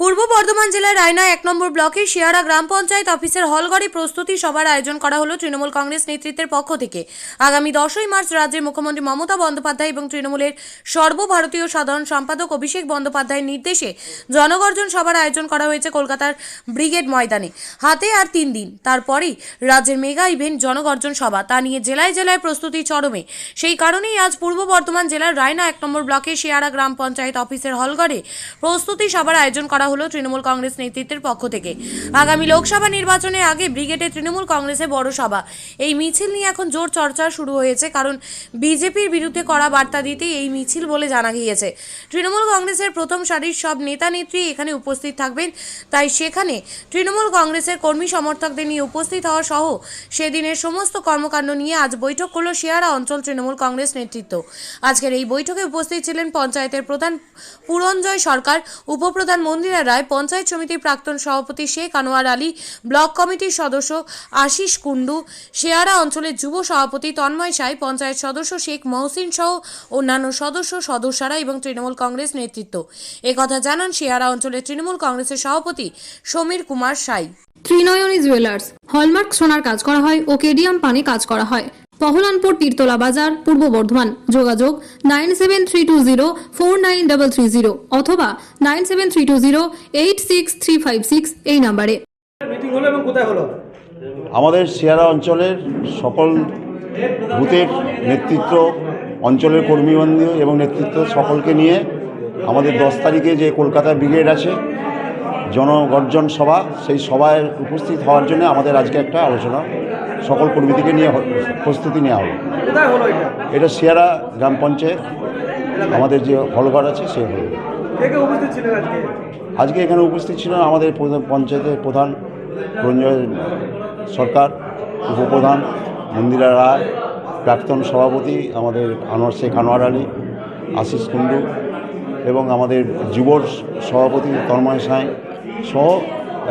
পূর্ব বর্ধমান জেলার রায়না এক নম্বর ব্লকের শিয়ারা গ্রাম পঞ্চায়েত অফিসের হলঘরে প্রস্তুতি সভার আয়োজন করা হলো তৃণমূল কংগ্রেস নেতৃত্বের পক্ষ থেকে। আগামী দশই মার্চ রাজ্যের মুখ্যমন্ত্রী মমতা বন্দ্যোপাধ্যায় এবং তৃণমূলের সর্বভারতীয় সাধারণ সম্পাদক অভিষেক বন্দ্যোপাধ্যায়ের নির্দেশে জনগর্জন সভার আয়োজন করা হয়েছে কলকাতার ব্রিগেড ময়দানে। হাতে আর তিন দিন। তারপরেই রাজ্যের মেগা ইভেন্ট জনগর্জন সভা। তা নিয়ে জেলায় জেলায় প্রস্তুতি চরমে। সেই কারণেই আজ পূর্ব বর্ধমান জেলার রায়না এক নম্বর ব্লকের শিয়ারা গ্রাম পঞ্চায়েত অফিসের হলঘরে প্রস্তুতি সভার আয়োজন করা হলো তৃণমূল কংগ্রেস নেতৃত্বের পক্ষ থেকে। আগামী লোকসভা নির্বাচনের আগে ব্রিগেডে তৃণমূল কংগ্রেসের বড় সভা। এই মিছিল নিয়ে এখন জোর চর্চা শুরু হয়েছে, কারণ বিজেপির বিরুদ্ধে করা বার্তা দিতেই এই মিছিল বলে জানা গিয়েছে। তৃণমূল কংগ্রেসের প্রথম সারির সব নেতা নেত্রী এখানে উপস্থিত থাকবেন, তাই সেখানে তৃণমূল কংগ্রেসের কর্মী সমর্থকদের নিয়ে উপস্থিত হওয়া সহ সেদিনের সমস্ত কর্মকাণ্ড নিয়ে আজ বৈঠক করল শিয়ারা অঞ্চল তৃণমূল কংগ্রেস নেতৃত্ব। আজকের এই বৈঠকে উপস্থিত ছিলেন পঞ্চায়েতের প্রধান পুরঞ্জয় সরকার, উপপ্রধান মন্দিরা রায়, পঞ্চায়েত সমিতির প্রাক্তন সভাপতি শেখ আনোয়ার আলী, ব্লক কমিটির সদস্য আশিস কুন্ডু শেয়ারা অঞ্চলের যুব সভাপতি তন্ময় সাই, পঞ্চায়েত সদস্য শেখ মহসিন সহ অন্যান্য সদস্য সদস্যরা এবং তৃণমূল কংগ্রেস নেতৃত্ব। একথা জানান শেয়ারা অঞ্চলের তৃণমূল কংগ্রেসের সভাপতি সমীর কুমার সাই। ত্রিনয়নী জুয়েলার্স, হলমার্ক সোনার কাজ করা হয় ও কেডিয়াম পানে কাজ করা হয়। পহলানপুর তীরতলা বাজার পূর্ব বর্ধমান। যোগাযোগ nine seven three two zero four nine double three zero অথবা nine seven three two zero eight six three five six এই নাম্বারে। মিটিং হলো এবং কোথায় হলো? আমাদের শিয়ারা অঞ্চলের সকল বুথের নেতৃত্ব অঞ্চলের কর্মীবন্ধু এবং নেতৃত্ব সকলকে নিয়ে আমাদের দশ তারিখে যে কলকাতা ব্রিগেড আছে জনগর্জন সভা সেই সভায় উপস্থিত হওয়ার জন্য আমাদের আজকে একটা আলোচনা সকল কর্মীদেরকে নিয়ে প্রস্তুতি নেওয়া হলো এটা? সিয়ারা গ্রাম পঞ্চায়েত। আমাদের যে হলঘর আছে সেই হল। আজকে? এখানে উপস্থিত ছিলেন আমাদের পঞ্চায়েতের প্রধান রঞ্জয় সরকার উপপ্রধান মন্দিরা রায় প্রাক্তন সভাপতি আমাদের আনোয়ার শেখ আনোয়ার আলী আশিস কুণ্ডু এবং আমাদের যুবর সভাপতি তন্ময় সাঁই সহ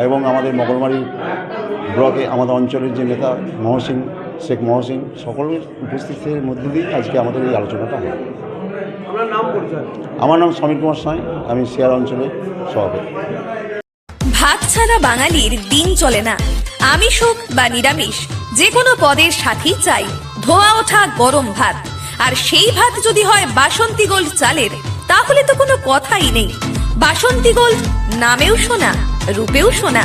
এবং আমাদের মঙ্গলমারি ব্লকে আমাদের অঞ্চলের যে নেতা মহসিন শেখ মহসিন সকলের উপস্থিতির মধ্যে দিয়ে আজকে আমাদের এই আলোচনাটা হয়। আমার নাম সমীর কুমার সাঁই আমি সিয়ার অঞ্চলের সভাপতি। ভাত ছাড়া বাঙালির দিন চলে না। আমিষ হোক বা নিরামিষ যে কোনো পদের সাথেই চাই ধোয়া ওঠা গরম ভাত। আর সেই ভাত যদি হয় বাসন্তী গোল্ড চালের তাহলে তো কোনো কথাই নেই। বাসন্তী গোল্ড নামেও শোনা রূপেও শোনা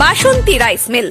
বাসন্তী রাইস মিল।